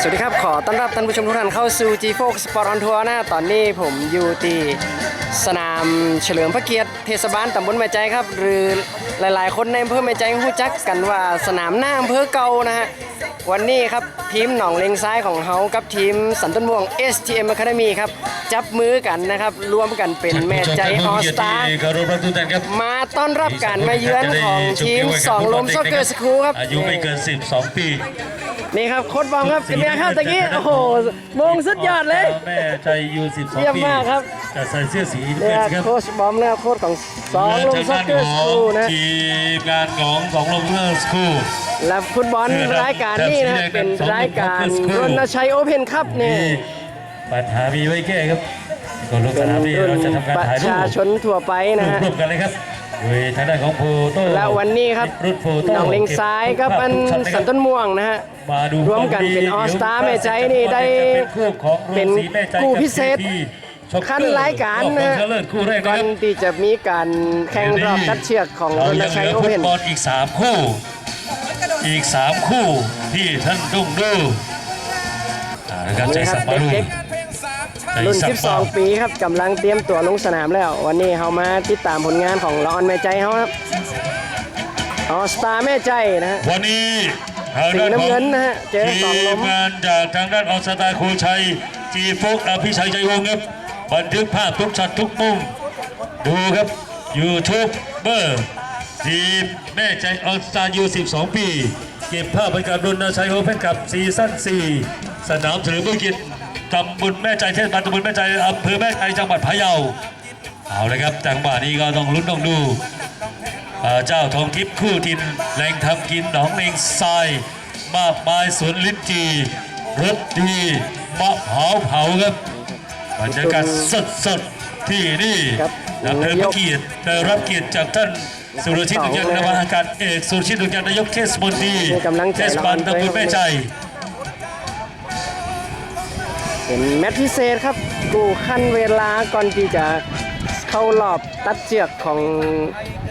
สวสวัสดีครับ ขอต้อนรับท่านผู้ชมทุกท่านเข้าสู่ G4 Sport on Tour นะตอนนี้ผมอยู่ที่สนามเฉลิมพระเกียรติเทศบาลตำบลแม่ใจครับ หรือหลายๆ คนในอำเภอแม่ใจรู้จักกันว่าสนามหน้าอำเภอเก่านะฮะ วันนี้ครับทีมหนองเลงซ้ายของเฮากับทีมสันต้นม่วง STM Academy ครับ จับมือกันนะครับรวมกันเป็นแม่ใจออสตาคารพรักทุกท่านครับมาต้อนรับการมาเยือนของทีมสองลมซ็อกเกอร์สคูลครับอายุไม่เกิน 12 ปี นี่ครับโค้ดบอมครับเป็นไงครับตะกี้โอ้โหมงสุดยอดเลย แม่ใจอายุ12ปีเยี่ยมมากครับ จะใส่เสื้อสีเนี่เงิยนครับโค้ชบอมเนี่ยโค้ชของสองลมทางซ็อกด้านเกอร์ขสองคูลนะทีมงานของสองลมเพื่อสคูลและฟุตบอลรายการนี้นะเป็นรายการรณชัยโอเพนคัพนี่นี่ ปัญหามีไว้แก้ครับก่อนลงเป็สนนามนี้รุ่นเราจะทำการประถ่ายรูปชาชนทั่วไปนะฮะ ร่วมกันเลยครับโดย ทางด้านของโฟโต้และวันนี้ครับรุ่นโฟโต้หนองเลงซ้ายกับอันสันต้นม่วงนะฮะมาดูรวมกันเป็น All Star แม่ใจนี่ได้เป็นคู่ของโรงเป็นสีแม่ใจคู่กับพิเศษ CP ขั้นรายการนะรอบชิงชเลิศคู่แรกก่นะอนครับที่จะมีการแข่งรอบคัดเชือกของเรารณยังเหชัยลือโอฟุเพตนบอลอีก 3 คู่ อีก 3 คู่ที่ท่านต้องดูอ่านะครับใจนี่ครัสับมมารูเด็กใจ รุ่นสัมมา12 ปีครับกำลังเตรียมตัวลงสนามแล้ว วันนี้เขามาติดตามผลงานของละออนแม่ใจเขาครับออสตาแม่ใจนะฮะวันนี้ทางด้านสีน้ำของเงินนะฮะเจอสองลมทีมงานจากทางด้านออสตาโคชัยจีโฟกอภิชัยใจวงศ์ครับบันทึกภาพทุกช็อตทุกมุมดูครับยูทูบเบอร์ทีมแม่ใจออสตายู12 ปี เก็บภาพบรรยากาศรุนชัยโอเพ่นกับซีซั่น4สนามเฉลิมพระเกียรติตำบลแม่ใจเทศบาลตำบลแม่ใจอำเภอแม่ใจจังหวัดพะเยาเอาเลยครับจังหวะนี้ก็ต้องลุ้นต้องดูอ่าเจ้าทองทิพย์คู่ทินแหล่งทำกินหนองเลงทรายมากมายสวนลิ้นจีรสดีมะพร้าวเผาครับบรรยากาศสดสดๆที่นี่ครับนำเนินพระเกียรติได้รับเกียรติจากท่านสุรชิตดุจยันนวาการเอกสุรชิตดุจยันนายกเทศมนตรีให้กำลังใจเทศบาลตำบลแม่ใจ เป็นแมตช์พิเศษครับกูขั้นเวลาก่อนที่จะเข้ารอบตัดเชือกของ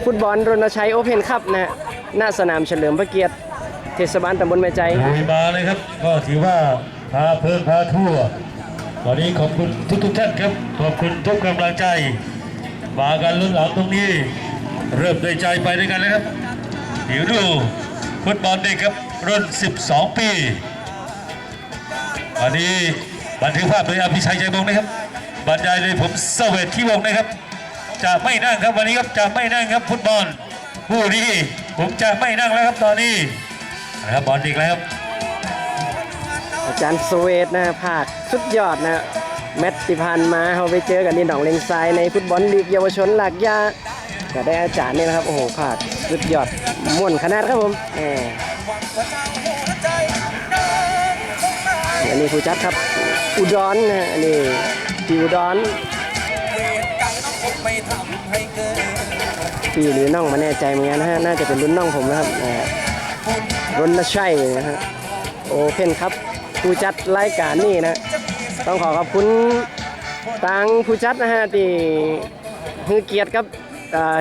ฟุตบอลรณชัยโอเพนคัพนะหน้าสนามเฉลิมพระเกียรติ เทศบาลตำบลแม่ใจลุยมาเลยครับ ก็ถือว่าพาเพลินพาทั่ววันนี้ขอบคุณทุกทุกท่านครับ ขอบคุณทุกกำลังใจ มากันลุ้นหลังตรงนี้ เริ่มด้วยใจไปด้วยกันเลยครับเดี๋ยวดูฟุตบอลเด็กครับรุ่น 12 ปีวันนี้ บันทึกภาพโดยอภิชัยใจวงนะครับบรรยายโดยผมเสเวตขี้วงนะครับ จะไม่นั่งครับวันนี้ครับจะไม่นั่งครับฟุตบอลผู้นี้ผมจะไม่นั่งแล้วครับตอนนี้นะครับบอลเด็กแล้วครับอาจารย์สเวตนะภาคสุดยอดนะแมตช์ที่ผ่านมาเขาไปเจอกันที่หนองเลงทรายในฟุตบอลลีกเยาวชนหลักยาก็ได้อาจารย์นี่นะครับโอ้โหภาคสุดยอดม่วนขนาดครับผมแหมอันนี้ผู้จัดครับ อุดรนะอันนี้ที่อุดรพี่หรือน้องมาแน่ใจเหมือนกันนะฮะน่าจะเป็นรุ่นน้องผมนะครับรุ่นละชัยนะฮะโอเพนครับ ผู้จัดรายการนี่นะ ต้องขอขอบคุณทางผู้จัดนะฮะที่ฮือเกียรติครับ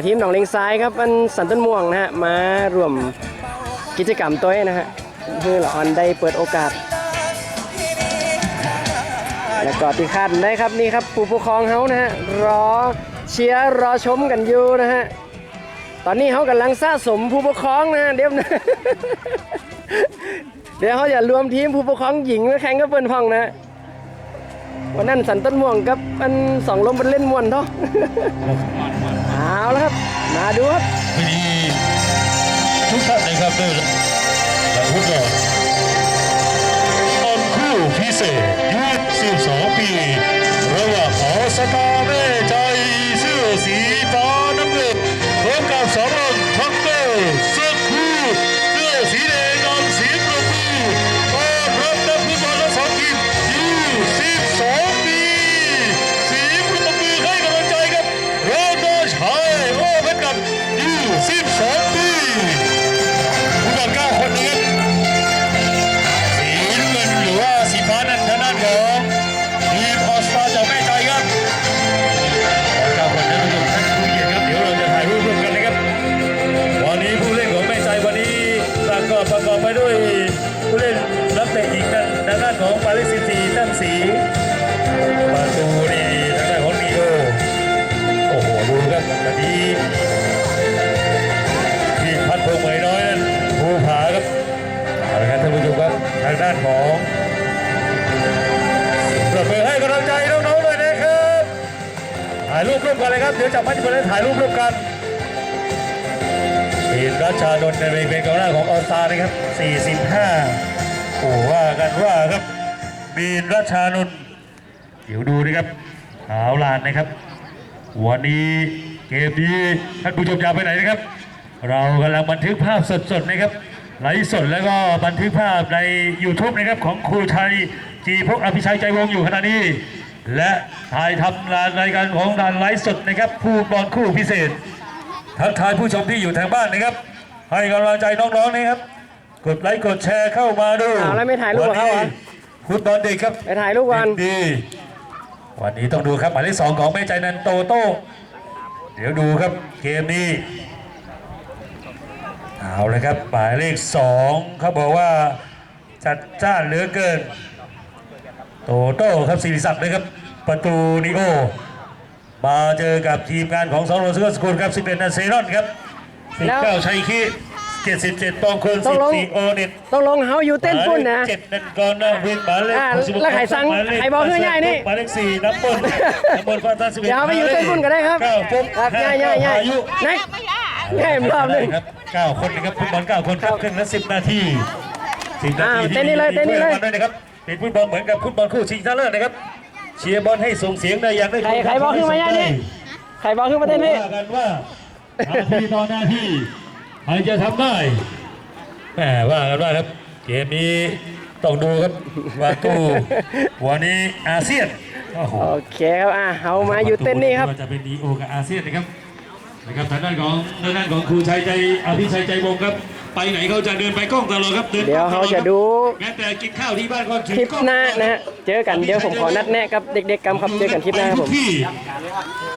ทีมหนองเลงซ้ายครับอันสันต้นม่วงนะฮะมารวมกิจกรรมตัวนะฮะเพื่อละออนได้เปิดโอกาส และก็ที่คาดได้ครับนี่ครับผู้ปกครองเขานะฮะรอเชียร์รอชมกันอยู่นะฮะตอนนี้เขากำลังสะสมผู้ปกครองนะะเดี๋ยวนะเดี๋ยวเขาจะรวมทีมผู้ปกครองหญิงมาแข่งกับเปิ้นพ่องนะวันนั้นสันต้นม่วงกับอันสองลมเป็นเล่นมวนเนาะเอาแล้วครับ มาดูครับพิธีทุกท่านนะครับด้วยหลังพุทธตอนคู่พิเศษยุ 22 ปี ระหว่างอสตาเม่ใจ ที่พัดพงเมยน้อยนั้นภูผาครับอาละครับท่านผู้ชมครับทางด้านของปรบมือให้กำลังใจน้องๆเลยนะครับถ่ายรูปร่วมกันเลยครับเดี๋ยวจับมัดกันเลยถ่ายรูปร่วมกันทีมรัชชาดนเป็นกองหน้าของออสตานะครับ 45โอ้ว่ากันว่าครับบีนรัชานุนเดี๋ยวดูนะครับขาวลานนะครับ วันนี้ เกมนี้ท่านผู้ชมอย่าไปไหนนะครับ เรากำลังบันทึกภาพสดๆนะครับไลฟ์สดแล้วก็บันทึกภาพใน YouTube นะครับของครูชัยจีพกอภิชัยใจวงศ์อยู่ขณะนี้ และถ่ายทำรายการของการไลฟ์สดนะครับผู้บอลคู่พิเศษทักทายผู้ชมที่อยู่ทางบ้านนะครับ ให้กำลังใจน้องๆนะครับ กดไลค์กดแชร์เข้ามาดูอ้าวแล้วไม่ถ่ายรูปกับเขาเหรอวันนี้ฟุตบอลเด็กครับ ไปถ่ายรูปกัน ดี วันนี้ต้องดูครับหมายเลขสองของแม่ใจนันโตโต้ เดี๋ยวดูครับเกมนี้เอาเลยครับหมายเลขสองเขาบอกว่าจัดจ้านเหลือเกิน โตโต้ครับศิริศักดิ์เลยครับ ประตูนิโอมาเจอกับทีมงานของสองโรสกสกุลครับ11นันเซรอนครับแล้ว19ชัยคี 77ปองคุณต้องลง 14โอเน็ตต้องลงเฮาอยู่เต้นปุ่นนะ เจ็ดนั่นก่อนนะเวนหมายเลขอ่าหกสิบหกแล้วใครสั่งหมายเลขใครบอกให้ง่ายนี่หมายเลขสี่น้ำบนน้ำบนฟาตาสิบเอ็ดเดี๋ยวเอาไปอยู่เต้นปุ่นก็ได้ครับเก้าฟุกครับง่ายง่ายง่ายอายุ ไหนง่ายรอบหนึงครับเก้าคนนะครับฟุตบอลเก้าคนครับครึ่งละสิบนาทีสิบนาอ้าวทีเต้นนี่เลยเต้นนี่เลย มีถ้วรางวัลด้วยนะครับเป็นฟุตบอลเหมือนกับฟุตบอลคู่ชิงชนะเลิศนะครับ เชียร์บอลให้ส่งเสียงได้อย่างได้ใครใครบอกขึ้นมาเนี่ยนี่ ใครบอกขึ้นมาเต้นนี่ ว่ากันว่านาทีต่อนาที ใครจะทำได้แหมว่ากันว่าครับ เกมนี้ต้องดูครับว่าตู้วันนี้อาเซียนโอ้โหโอเคครับอะเฮามาอยู่เต้นนี่ครับว่าจะเป็นดีโอกับอาเซียนนะครับนะครับทางด้านของทางด้านของครูชัยใจอภิชัยใจวงศ์ครับ ไปไหนเขาจะเดินไปกล้องตลอดครับเดินเดี๋ยวเขาจะดูแม้แต่กินข้าวที่บ้านก็ถือคลิปกล้องหน้านะฮะเจอกันเดี๋ยวผมขอนัดแนะกับเด็กๆกันครับเจอกันคลิปหน้าครับผมที่